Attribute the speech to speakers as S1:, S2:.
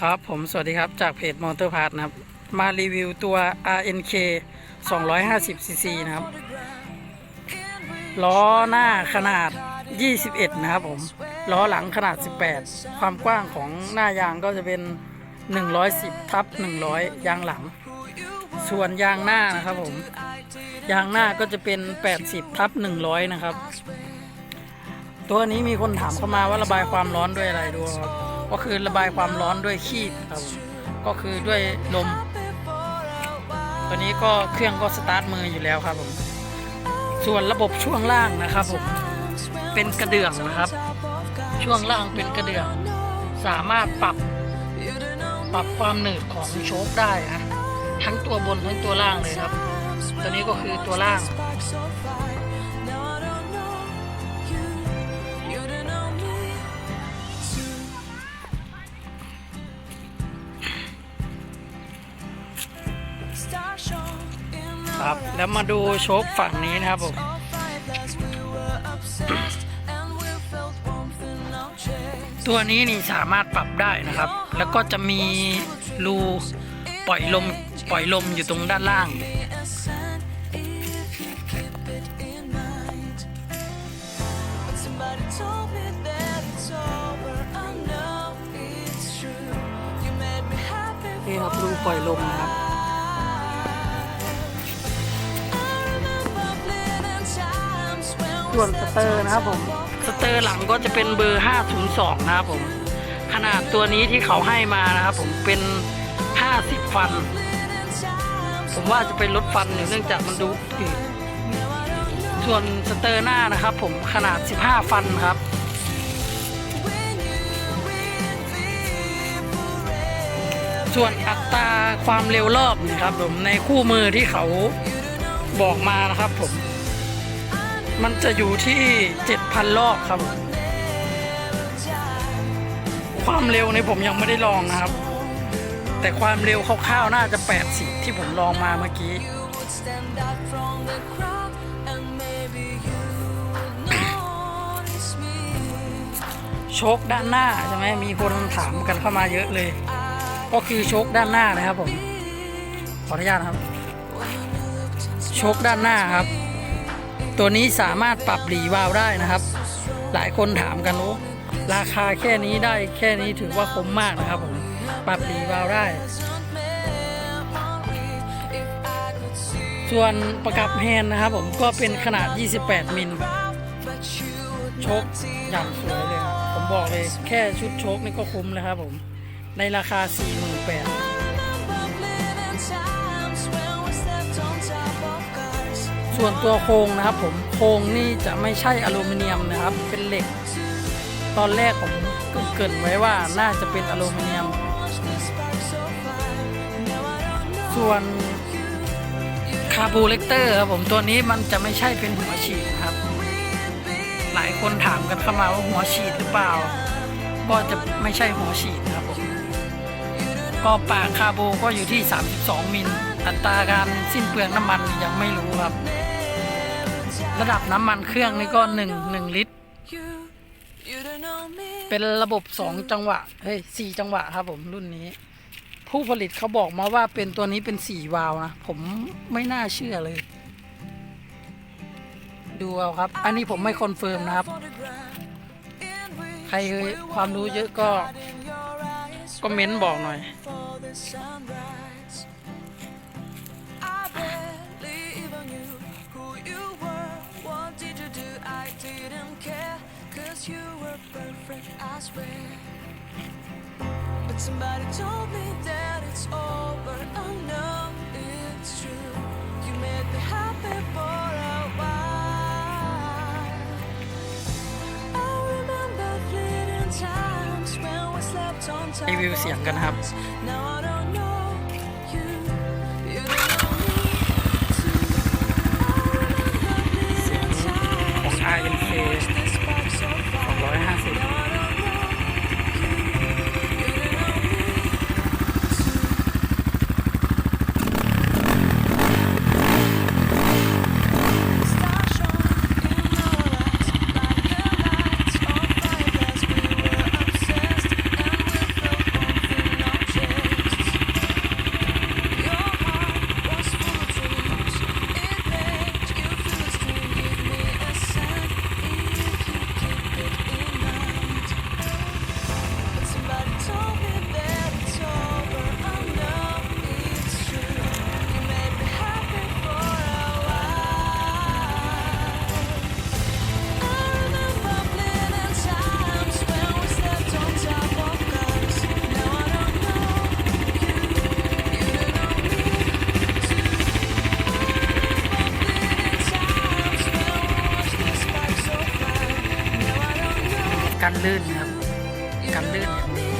S1: ครับผมสวัสดีครับจากเพจมอเตอร์พาร์ทนะครับ มารีวิวตัว RNK 250cc นะครับล้อหน้าขนาด 21 นะครับผมล้อหลังขนาด 18 ความกว้างของหน้ายางก็จะเป็น 110ทับ100 ยางหลัง ส่วนยางหน้านะครับผม ยางหน้าก็จะเป็น 80ทับ100 นะครับ ตัวนี้มีคนถามเข้ามาว่าระบายความร้อนด้วยอะไรดูครับ ก็คือระบายความร้อนด้วยขี้ครับก็คือด้วยลม ตัวนี้ก็เครื่องก็สตาร์ทมืออยู่แล้วครับผมส่วนระบบช่วงล่างนะครับผมเป็นกระเดื่องนะครับ ช่วงล่างเป็นกระเดื่อง สามารถปรับปรับความหนืดของโชคได้นะทั้งตัวบนทั้งตัวล่างเลยครับ ตัวนี้ก็คือตัวล่าง ครับ แล้วมาดูโชคฝั่งนี้นะครับผมตัวนี้นี่สามารถปรับได้นะครับ แล้วก็จะมีรูปล่อยลมปล่อยลมอยู่ตรงด้านล่าง นี่ครับรูปล่อยลมนะครับ ส่วนสเตอร์นะครับผม สเตอร์หลังก็จะเป็นเบอร์502นะครับผม ขนาดตัวนี้ที่เขาให้มานะครับผมเป็น 50 ฟัน ผมว่าจะเป็นลดฟันเนื่องจากมันดูอืดส่วนสเตอร์หน้านะครับผมขนาด 15 ฟันครับส่วนอัตราความเร็วรอบนะครับผมในคู่มือที่เขาบอกมานะครับผม มันจะอยู่ที่ 7,000 รอบครับ ความเร็วในผมยังไม่ได้ลองนะครับ แต่ความเร็วคร่าวๆน่าจะ 80 ที่ผมลองมาเมื่อกี้ โชคด้านหน้าใช่ไหมมีคนถามกันเข้ามาเยอะเลย ก็คือโชคด้านหน้านะครับผม ขออนุญาตครับ โชคด้านหน้าครับ ตัวนี้สามารถปรับหลีวาล์วได้นะครับ หลายคนถามกันโอ้ราคาแค่นี้ได้แค่นี้ถือว่าคุ้มมากนะครับผมปรับหลีวาล์วได้ ส่วนประกับแฮนด์นะครับผมก็เป็นขนาด 28 มิลชคอย่างสวยเลยครับผมบอกเลยแค่ชุดชคนี่ก็คุ้มแล้วครับผม ในราคา 48,000 ส่วนตัวโครงนะครับ ผมโครงนี่จะไม่ใช่อลูมิเนียมนะครับ เป็นเหล็ก ตอนแรกผมเกินไว้ว่าน่าจะเป็นอลูมิเนียม ส่วนคาบูเลกเตอร์ครับผมตัวนี้มันจะไม่ใช่เป็นหัวฉีดนะครับ หลายคนถามกันเข้ามาว่าหัวฉีดหรือเปล่า ก็จะไม่ใช่หัวฉีดครับผมก็ปากคาบูก็อยู่ที่ 32 มิล อัตราการสิ้นเปลืองน้ำมันยังไม่รู้ครับ ระดับน้ำมันเครื่องนี่ก็1 1ลิตร เป็นระบบ2จังหวะ เฮ้ย4จังหวะครับผมรุ่นนี้ ผู้ผลิตเขาบอกมาว่าเป็นตัวนี้เป็น4วาล์วนะ ผมไม่น่าเชื่อเลย ดูเอาครับ อันนี้ผมไม่คอนเฟิร์มนะครับ ใครความรู้เยอะก็ก็เม้นบอกหน่อย
S2: You were perfect, I swear. But somebody told me that it's over. Oh, I know it's true. You made me happy for a while. I remember fleeting times when we slept on top cambia el mundo.